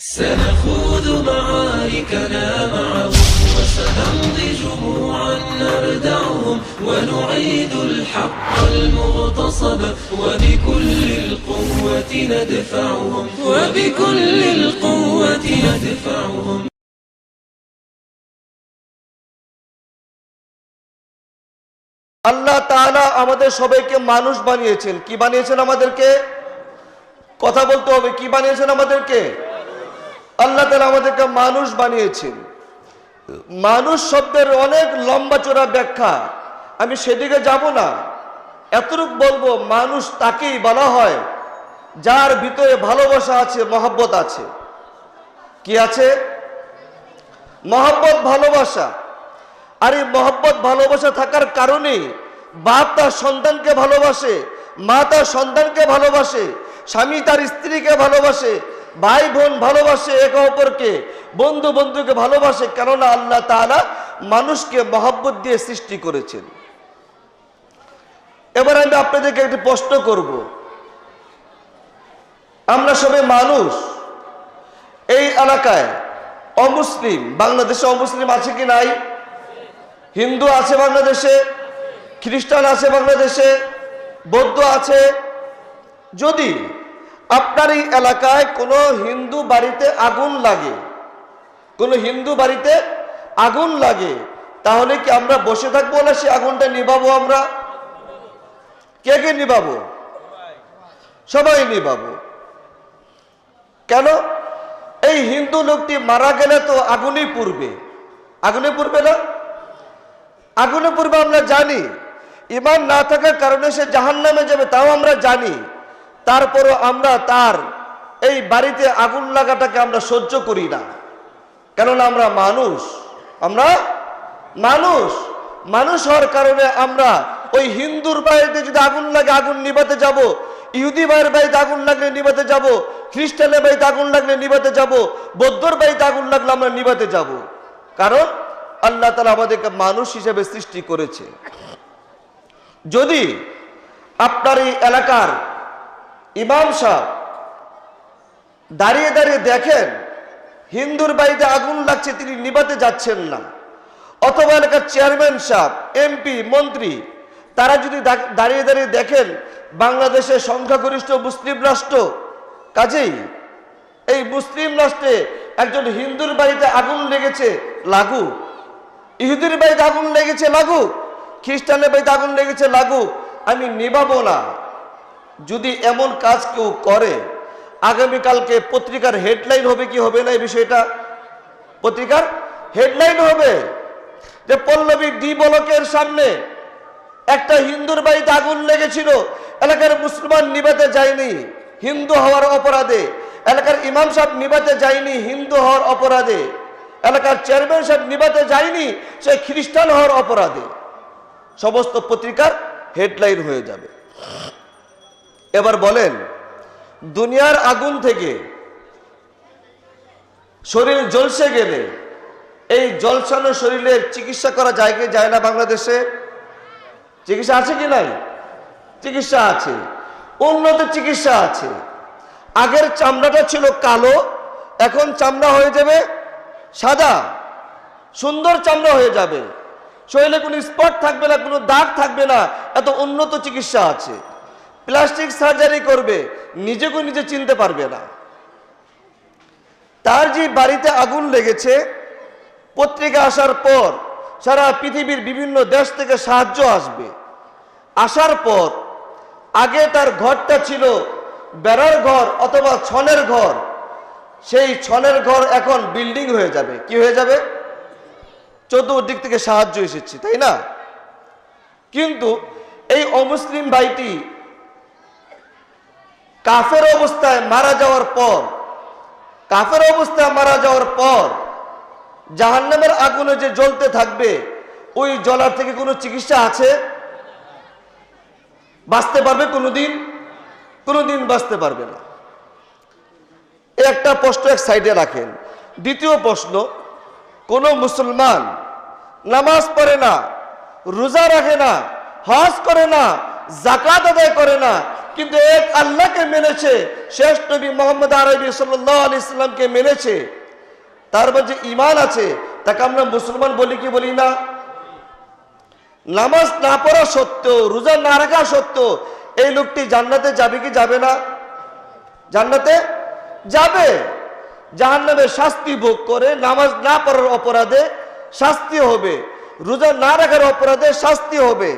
سنخوض معاركنا معهم وسنمضي جموعا نردعهم ونعيد الحق المغتصب وبكل القوة ندفعهم وبكل القوة ندفعهم আল্লাহ তাআলা আমাদের সবাইকে মানুষ বানিয়েছেন কি বানিয়েছেন আমাদেরকে কথা বলতে হবে কি বানিয়েছেন আমাদেরকে আল্লাহ তাআলা আমাদেরকে মানুষ বানিয়েছেন। মানুষ শব্দের অনেক লম্বা চোরা ব্যাখ্যা। আমি সেদিকে যাব না। এতটুক বলব, মানুষ তাকেই বলা হয়, যার ভিতরে ভালোবাসা আছে, মহব্বত আছে। কি আছে? মহব্বত, ভালোবাসা। আর এই মহব্বত, ভালোবাসা থাকার কারণে বাপ তার সন্তানকে ভালোবাসে, মা তার সন্তানকে ভালোবাসে, স্বামী তার স্ত্রীকে ভালোবাসে ভাই বোন ভালোবাসে একে অপরকে, বন্ধু বন্ধুকে ভালোবাসে, কেননা আল্লাহ তাআলা মানুষকে মহব্বত দিয়ে সৃষ্টি করেছেন। এবার আমি আপনাদেরকে একটি প্রশ্ন করব। আমরা সবাই মানুষ, এই এলাকায় অমুসলিম, বাংলাদেশে অমুসলিম আছে কি নাই? হিন্দু আছে বাংলাদেশে, খ্রিস্টান আছে বাংলাদেশে, বৌদ্ধ আছে। যদি আপনার এই এলাকায় কোনো হিন্দু বাড়িতে আগুন লাগে, কোনো হিন্দু বাড়িতে আগুন লাগে, তাহলে কি আমরা বসে থাকব না সে আগুনটা নিভাবো আমরা? কে কে নিভাবো? সবাই নিভাবো। কেন? এই হিন্দু লোকটি মারা গেলে তো আগুনই পূর্বে আগুনে পুড়বে না? আগুনে পূর্বে আমরা জানি। ইমান না থাকার কারণে সে জাহান নামে যাবে, তাও আমরা জানি। তারপরও আমরা তার এই বাড়িতে আগুন লাগাটাকে আমরা সহ্য করি না। কেননা আমরা মানুষ আমরা মানুষ। মানুষ হওয়ার কারণে আমরা ওই হিন্দুর বাড়িতে যদি আগুন লাগে, আগুন নিভাতে যাব, ইহুদি ভাইয়ের বাড়িতে আগুন লাগলে নিভাতে যাব, খ্রিস্টানের বাড়িতে আগুন লাগলে নিভাতে যাব, বৌদ্ধর বাড়িতে আগুন লাগলে আমরা নিভাতে যাব। কারণ আল্লাহ তালা আমাদেরকে মানুষ হিসেবে সৃষ্টি করেছে। যদি আপনার এই এলাকার ইমাম সাহ দাঁড়িয়ে দাঁড়িয়ে দেখেন, হিন্দুর বাড়িতে আগুন লাগছে, তিনি নিবাতে যাচ্ছেন না। অথবা এলাকার চেয়ারম্যান সাহেব, এমপি, মন্ত্রী, তারা যদি দাঁড়িয়ে দাঁড়িয়ে দেখেন বাংলাদেশের সংখ্যাগরিষ্ঠ মুসলিম রাষ্ট্র, কাজেই এই মুসলিম রাষ্ট্রে একজন হিন্দুর বাড়িতে আগুন লেগেছে, লাগু। ইহুদির বাড়িতে আগুন লেগেছে, লাগু। খ্রিস্টানের বাড়িতে আগুন লেগেছে, লাগু। আমি নিবাবো না। যদি এমন কাজ কেউ করে, আগামীকালকে পত্রিকার হেডলাইন হবে কি হবে না এই বিষয়টা? পত্রিকার হেডলাইন হবে যে পল্লবী ডি বলকের সামনে একটা হিন্দুর বাড়িতে আগুন লেগেছিল, এলাকার মুসলমান নিবাতে যায়নি, হিন্দু হওয়ার অপরাধে, এলাকার ইমাম সাহেব নিবাতে যায়নি, হিন্দু হওয়ার অপরাধে, এলাকার চেয়ারম্যান সাহেব নিবাতে যায়নি, সে খ্রিস্টান হওয়ার অপরাধে। সমস্ত পত্রিকার হেডলাইন হয়ে যাবে। এবার বলেন, দুনিয়ার আগুন থেকে শরীর জ্বলসে গেলে, এই জলসানো শরীরের চিকিৎসা করা যায় কি যায় না বাংলাদেশে? চিকিৎসা আছে কি নাই? চিকিৎসা আছে। উন্নত চিকিৎসা আছে। আগের চামড়াটা ছিল কালো, এখন চামড়া হয়ে যাবে সাদা। সুন্দর চামড়া হয়ে যাবে। শরীরে কোনো স্পট থাকবে না, কোনো দাগ থাকবে না। এত উন্নত চিকিৎসা আছে। প্লাস্টিক সার্জারি করবে নিজেকে নিজে চিনতে পারবে না। তার যে বাড়িতে আগুন লেগেছে, পত্রিকা আসার পর সারা পৃথিবীর বিভিন্ন দেশ থেকে সাহায্য আসবে। আসার পর, আগে তার ঘরটা ছিল বেড়ার ঘর অথবা ছনের ঘর, সেই ছনের ঘর এখন বিল্ডিং হয়ে যাবে। কি হয়ে যাবে? চতুর্দিক থেকে সাহায্য এসেছে, তাই না? কিন্তু এই অমুসলিম ভাইটি কাফের অবস্থায় মারা যাওয়ার পর, কাফের অবস্থায় মারা যাওয়ার পর, জাহান্নামের আগুনে যে জ্বলতে থাকবে, ওই জলার থেকে কোনো চিকিৎসা আছে? বাঁচতে পারবে কোনোদিন? কোনোদিন বাঁচতে পারবে না। একটা প্রশ্ন এক সাইডে রাখেন। দ্বিতীয় প্রশ্ন, কোন মুসলমান নামাজ পড়ে না, রোজা রাখে না, হজ করে না জাকাত আদায় করে না কিন্তু এক আল্লাহকে মেনেছে, শেষ নবী মোহাম্মদ আরবি সাল্লাহ আলি ইসলামকে মেনেছে। তার মধ্যে ইমান আছে, তাকে আমরা মুসলমান বলি কি বলি না? নামাজ না পড়া সত্ত্বেও, রোজা না রাখা সত্ত্বেও এই লোকটি জান্নাতে যাবে কি যাবে না? জান্নাতে যাবে। জাহান্নামে শাস্তি ভোগ করে, নামাজ না পড়ার অপরাধে শাস্তি হবে। রোজা না রাখার অপরাধে শাস্তি হবে।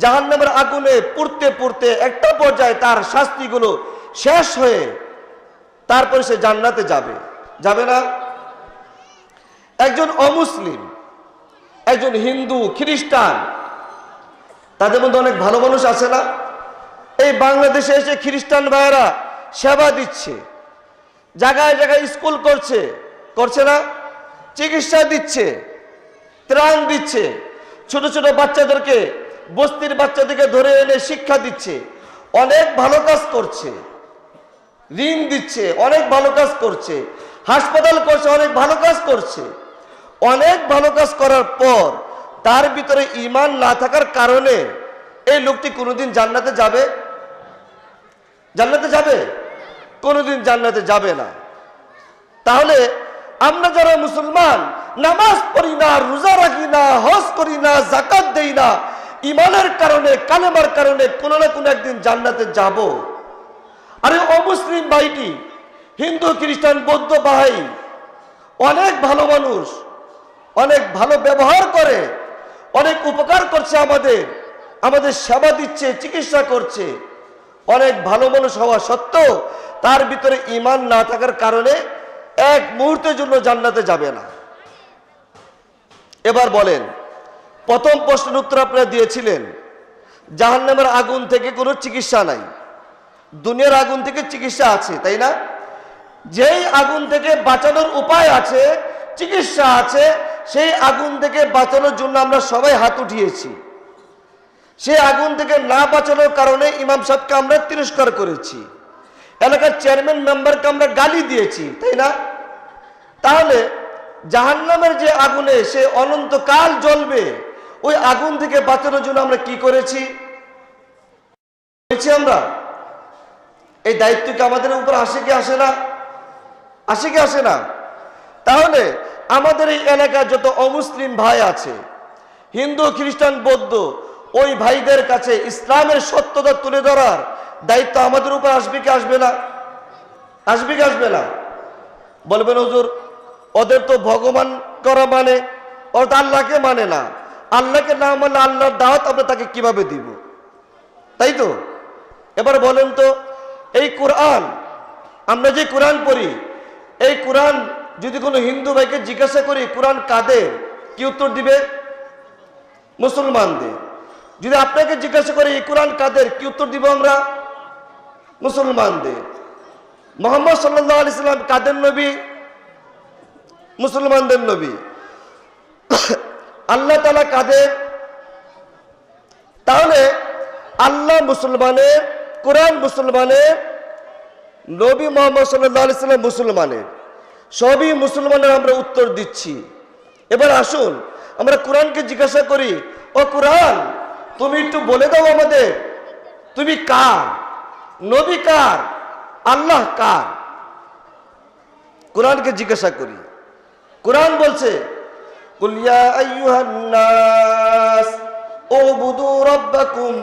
জাহান্নামের আগুনে পড়তে পড়তে একটা পর্যায়ে তার শাস্তিগুলো শেষ হয়ে তারপরে সে জান্নাতে যাবে। যাবে না? একজন অমুসলিম, একজন হিন্দু, খ্রিস্টান, তাদের মধ্যে অনেক ভালো মানুষ আছে না? এই বাংলাদেশে এসে খ্রিস্টান ভাইয়েরা সেবা দিচ্ছে, জায়গায় জায়গায় স্কুল করছে করছে না? চিকিৎসা দিচ্ছে, ত্রাণ দিচ্ছে, ছোট ছোট বাচ্চাদেরকে বস্তির বাচ্চাদেরকে ধরে এনে শিক্ষা দিচ্ছে, অনেক ভালো কাজ করছে, ঋণ দিচ্ছে, অনেক ভালো কাজ করছে, হাসপাতাল করছে, অনেক ভালো কাজ করছে। অনেক ভালো কাজ করার পর তার ভিতরে ইমান না থাকার কারণে এই লোকটি কোনোদিন জান্নাতে যাবে? জান্নাতে যাবে? কোনোদিন জান্নাতে যাবে না। তাহলে আমরা যারা মুসলমান, নামাজ পড়ি না, রোজা রাখি না, হজ করি না জাকাত দেই না ইমানের কারণে, কালেমার কারণে কোনো না কোনো একদিন জান্নাতে যাব। আরে অমুসলিম ভাইটি, হিন্দু, খ্রিস্টান, বৌদ্ধ ভাই, অনেক ভালো মানুষ, অনেক ভালো ব্যবহার করে, অনেক উপকার করছে আমাদের আমাদের সেবা দিচ্ছে, চিকিৎসা করছে। অনেক ভালো মানুষ হওয়া সত্ত্বেও তার ভিতরে ইমান না থাকার কারণে এক মুহূর্তের জন্য জান্নাতে যাবে না। এবার বলেন প্রথম প্রশ্নের উত্তর আপনারা দিয়েছিলেন। জাহান্নামের আগুন থেকে কোনো চিকিৎসা নাই। দুনিয়ার আগুন থেকে চিকিৎসা আছে, তাই না? যেই আগুন থেকে বাঁচানোর উপায় আছে, চিকিৎসা আছে, সেই আগুন থেকে বাঁচানোর জন্য আমরা সবাই হাত উঠিয়েছি। সেই আগুন থেকে না বাঁচানোর কারণে ইমাম সাহেবকে আমরা তিরস্কার করেছি। এলাকার চেয়ারম্যান মেম্বারকে আমরা গালি দিয়েছি, তাই না? তাহলে জাহান্নামের যে আগুনে সে অনন্তকাল জ্বলবে ওই আগুন থেকে বাঁচানোর জন্য আমরা কি করেছি? আমরা? এই দায়িত্ব কি আমাদের উপর আসে কি আসে না? আসে কি আসে না? তাহলে আমাদের এই এলাকার যত অমুসলিম ভাই আছে, হিন্দু, খ্রিস্টান, বৌদ্ধ, ওই ভাইদের কাছে ইসলামের সত্যতা তুলে ধরার দায়িত্ব আমাদের উপর আসবে কি আসবে না? আসবে কি আসবে না? বলবেন, হুজুর, ওদের তো ভগবান করা মানে ওরা তো আল্লাহকে মানে না। আল্লাহকে না মানে আল্লাহর দাওয়াত আমরা তাকে কীভাবে দিব? তাই তো? এবার বলেন তো, এই কোরআন, আমরা যে কোরআন পড়ি, এই কোরআন যদি কোনো হিন্দু ভাইকে জিজ্ঞাসা করি, কোরআন কাদের? কি উত্তর দিবে? মুসলমানদের। যদি আপনাকে জিজ্ঞাসা করি, এই কোরআন কাদের? কি উত্তর দিব আমরা? মুসলমানদের। মোহাম্মদ সাল্লাহ আলি সাল্লাম কাদের নবী? মুসলমানদের নবী। আল্লাহ তালা কাদের তাহলে আল্লাহ মুসলমানের কোরআন মুসলমানের নবী মোহাম্মদ সাল্লাম মুসলমানের সবই মুসলমানের আমরা উত্তর দিচ্ছি। এবার আসুন, আমরা কোরআনকে জিজ্ঞাসা করি, ও কোরআন, তুমি একটু বলে দাও আমাদের, তুমি কার? নবী কার? আল্লাহ কার? কোরআনকে জিজ্ঞাসা করি। কোরআন বলছে কুলিয়া আইয়ুহান নাস উবুদু রাব্বাকুম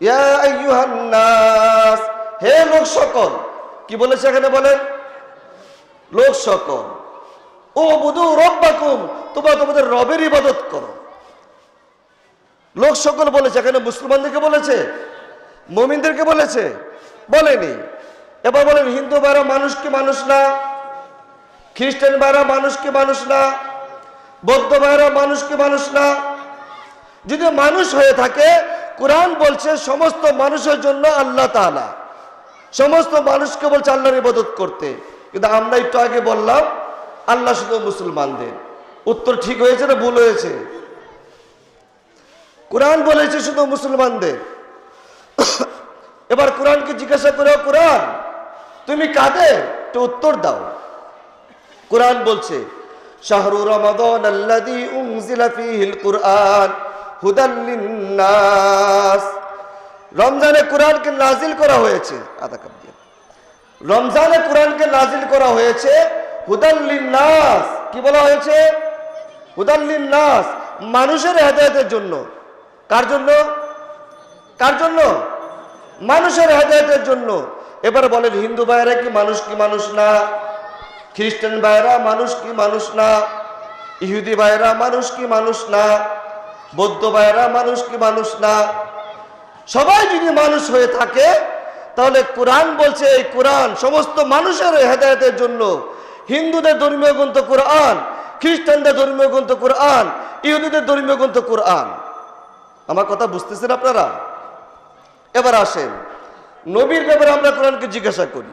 ইয়া আইয়ুহান নাস হে লোক সকল, কি বলেছে এখানে বলেন? লোক সকল ও বুধু রব্বাকুম, তোমরা তোমাদের রবের ইবাদত করো। লোক সকল বলেছে, এখানে মুসলমানদেরকে বলেছে, মমিনদেরকে বলেছে, বলেনি। এবার বলেন, হিন্দু ভাইরা মানুষ কি মানুষ না? খ্রিস্টান ভাইরা মানুষ কি মানুষ না? বৌদ্ধ ভাইরা মানুষ কি মানুষ না। যদি মানুষ হয়ে থাকে, কোরআন বলছে সমস্ত মানুষের জন্য আল্লাহ তাআলা। সমস্ত মানুষকে বলছে আল্লাহর ইবাদত করতে। কিন্তু আমরা একটু আগে বললাম, আল্লাহ শুধু মুসলমানদের। উত্তর ঠিক হয়েছে না ভুল হয়েছে? কোরআন বলেছে শুধু মুসলমানদের। এবার কোরআনকে জিজ্ঞাসা করে কোরআন, তুমি কাদের? একটু উত্তর দাও। কোরআন বলছে শাহরু রমাদান আল্লাযী উনজিলা ফীহিল কুরআন হুদাল লিন্নাস। রমজানে কোরআনকে নাজিল করা হয়েছে আধা কাপ দিয়ে। রমজানে কোরআনকে নাজিল করা হয়েছে হুদাল্লিন নাস কি বলা হয়েছে? হুদাল্লিন নাস মানুষের হেদায়তের জন্য। কার জন্য? কার জন্য? মানুষের হেদায়তের জন্য। এবার বলেন, হিন্দু ভাইয়েরা কি মানুষ কি মানুষ না? খ্রিস্টান ভাইরা মানুষ কি মানুষ না? ইহুদি ভাইরা মানুষ কি মানুষ না? বৌদ্ধ ভাইয়েরা মানুষ কি মানুষ না? সবাই যদি মানুষ হয়ে থাকে, তাহলে কোরআন বলছে এই কোরআন সমস্ত মানুষের হেদায়তের জন্য। হিন্দুদের ধর্মীয় গ্রন্থ কোরআন, খ্রিস্টানদের ধর্মীয় গ্রন্থ কোরআন, ইহুদিদের ধর্মীয় গ্রন্থ কোরআন। আমার কথা বুঝতেছেন আপনারা? এবার আসেন। নবীর ব্যাপারে আমরা কোরআনকে জিজ্ঞাসা করি।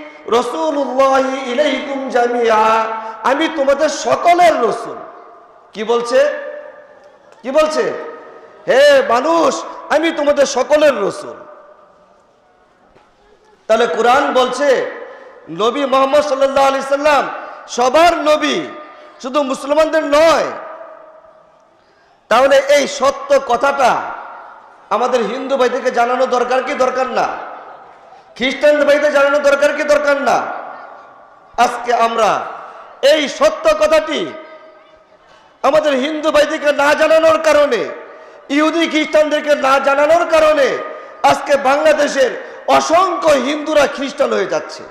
জামিয়া। আমি তোমাদের সকলের রসুল। কি বলছে? কি বলছে? হে মানুষ, আমি তোমাদের সকলের রসুল। তাহলে কোরআন বলছে, নবী মোহাম্মদ সাল্লাহ আলি সাল্লাম সবার নবী, শুধু মুসলমানদের নয়। তাহলে এই সত্য কথাটা আমাদের হিন্দু ভাইদেরকে জানানো দরকার কি দরকার না? খ্রিস্টান ভাইতে জানানো দরকার কি দরকার না? আজকে আমরা এই সত্য কথাটি আমাদের হিন্দু ভাইদেরকে না জানানোর কারণে, ইহুদি খ্রিস্টানদেরকে না জানানোর কারণে আজকে বাংলাদেশের অসংখ্য হিন্দুরা খ্রিস্টান হয়ে যাচ্ছে।